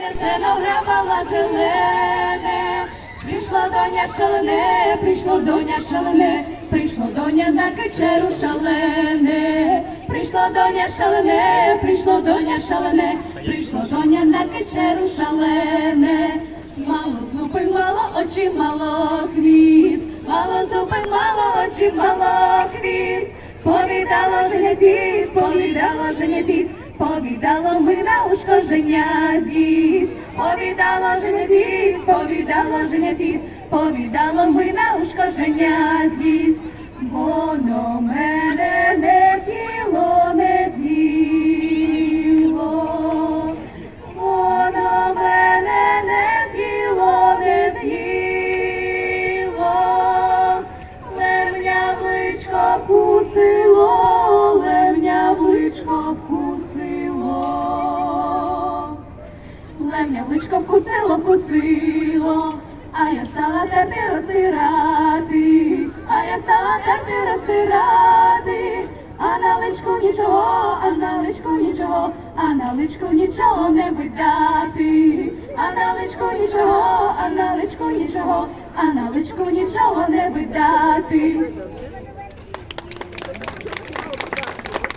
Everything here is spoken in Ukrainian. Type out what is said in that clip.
Синогра мала зелене, прийшла доня шалене, прийшло доня шалене, прийшло доня на кичеру шалене, прийшло доня шалене, прийшло доня шалене, прийшло доня на кичеру шалене, мало зуби, мало очі, мало хвіст, мало зуби, мало очі, мало хвіст, повідало женя з'їсть, повідало женя з'їсть, Повідало ми на ушко женя з'їсть, повідало женя з'їсть, повідало женя з'їсть, повідало ми на ушко женя з'їсть. Воно Левня вличко вкусило, вкусило, а я стала терти розтирати, а я стала терти розтирати, а на личку нічого, а на личку нічого, а на личку нічого не видати, а на личку нічого, а на личку нічого, а на личку нічого не видати.